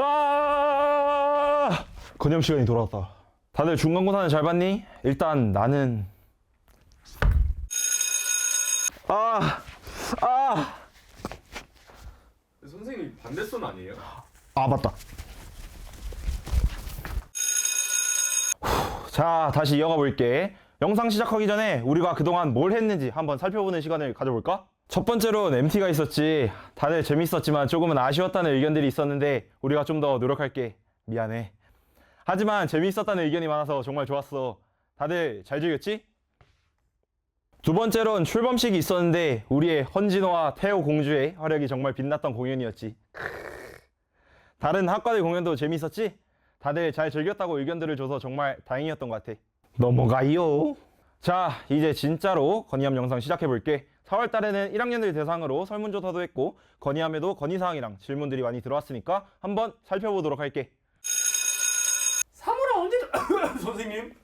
아! 건염 시간이 돌아왔다. 다들 중간고사는 잘 봤니? 일단 나는 아, 아, 선생님 반대손 아니에요? 아 맞다. 후, 자, 다시 이어가 볼게. 영상 시작하기 전에 우리가 그동안 뭘 했는지 한번 살펴보는 시간을 가져볼까? 첫 번째로는 MT가 있었지. 다들 재밌었지만 조금은 아쉬웠다는 의견들이 있었는데 우리가 좀 더 노력할게. 미안해. 하지만 재미있었다는 의견이 많아서 정말 좋았어. 다들 잘 즐겼지? 두 번째로는 출범식이 있었는데 우리의 헌진호와 태호 공주의 활약이 정말 빛났던 공연이었지. 다른 학과들 공연도 재밌었지? 다들 잘 즐겼다고 의견들을 줘서 정말 다행이었던 것 같아. 넘어가요. 자, 이제 진짜로 건의함 영상 시작해 볼게. 4월 달에는 1학년들 대상으로 설문조사도 했고 건의함에도 건의사항이랑 질문들이 많이 들어왔으니까 한번 살펴보도록 할게. 3월아 언제 선생님?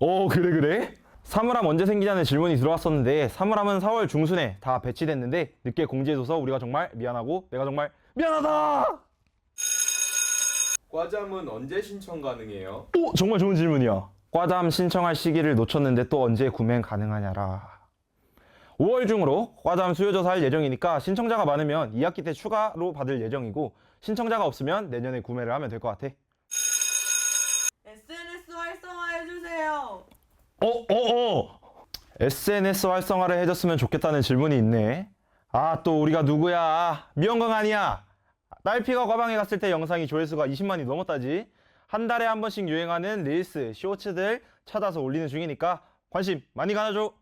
어, 그래 그래? 사물함 언제 생기냐는 질문이 들어왔었는데 사물함은 4월 중순에 다 배치됐는데 늦게 공지해줘서 우리가 정말 미안하고 내가 정말 미안하다! 과잠은 언제 신청 가능해요? 오, 정말 좋은 질문이야. 과잠 신청할 시기를 놓쳤는데 또 언제 구매 가능하냐라. 5월 중으로 과잠 수요조사 할 예정이니까 신청자가 많으면 2학기 때 추가로 받을 예정이고 신청자가 없으면 내년에 구매를 하면 될 것 같아. SNS 활성화해주세요. 어, 어, 어! SNS 활성화를 해줬으면 좋겠다는 질문이 있네. 아, 또 우리가 누구야? 미영광 아니야! 딸피가 과방에 갔을 때 영상이 조회수가 20만이 넘었다지. 한 달에 한 번씩 유행하는 릴스, 쇼츠들 찾아서 올리는 중이니까 관심 많이 가져줘.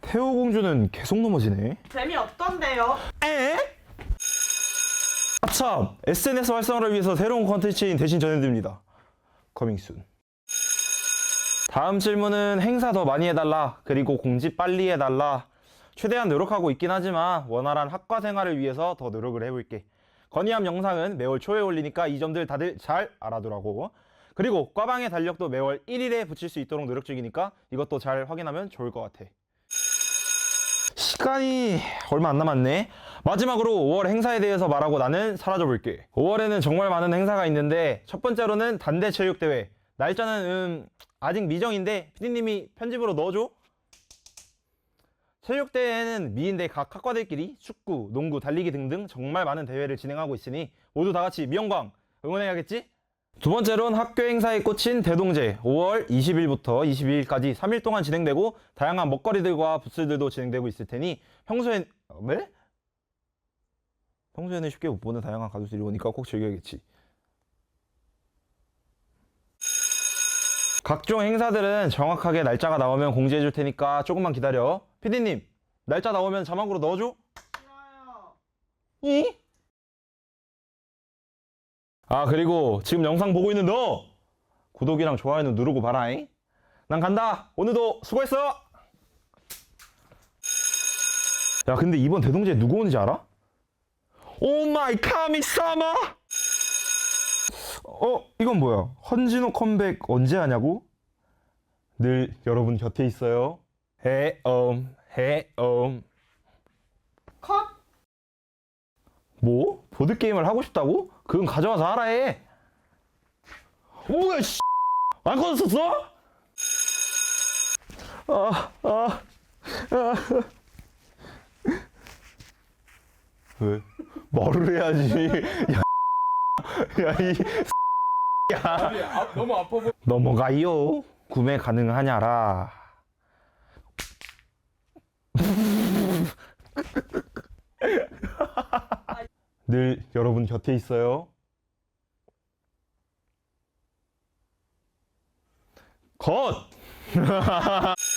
태호 공주는 계속 넘어지네. 재미없던데요? 에? 아참! SNS 활성화를 위해서 새로운 컨텐츠인 대신 전해드립니다. 커밍 순. 다음 질문은 행사 더 많이 해달라. 그리고 공지 빨리 해달라. 최대한 노력하고 있긴 하지만 원활한 학과 생활을 위해서 더 노력을 해볼게. 건의함 영상은 매월 초에 올리니까 이 점들 다들 잘 알아두라고. 그리고 과방의 달력도 매월 1일에 붙일 수 있도록 노력 중이니까 이것도 잘 확인하면 좋을 것 같아. 시간이 얼마 안 남았네. 마지막으로 5월 행사에 대해서 말하고 나는 사라져 볼게. 5월에는 정말 많은 행사가 있는데 첫 번째로는 단대 체육대회. 날짜는 음, 아직 미정인데 PD님이 편집으로 넣어줘. 체육대회에는 미인대 각 학과들끼리 축구, 농구, 달리기 등등 정말 많은 대회를 진행하고 있으니 모두 다 같이 미영광 응원해야겠지? 두 번째로는 학교 행사에 꽂힌 대동제 5월 20일부터 22일까지 3일 동안 진행되고 다양한 먹거리들과 부스들도 진행되고 있을 테니 평소엔 어, 네? 평소에는 쉽게 못 보는 다양한 가수들이 오니까 꼭 즐겨야겠지. 각종 행사들은 정확하게 날짜가 나오면 공지해 줄 테니까 조금만 기다려. 피디님, 날짜 나오면 자막으로 넣어줘. 싫어요. 이? 아 그리고 지금 영상 보고 있는 너 구독이랑 좋아요는 누르고 봐라잉 난 간다 오늘도 수고했어 야 근데 이번 대동제 누구 오는지 알아? 오마이 카미사마 어 이건 뭐야 헌진호 컴백 언제 하냐고? 늘 여러분 곁에 있어요 해엄 해엄 컷. 뭐? 보드 게임을 하고 싶다고? 그건 가져와서 하라 해. 뭐야, 씨. 안 꺼졌었어? 아, 아, 아. 왜? 말을 해야지. 야, 야, 이, 아니 아, 너무 아파 보. 넘어가요. 구매 가능하냐라. 늘 여러분 곁에 있어요. 컷!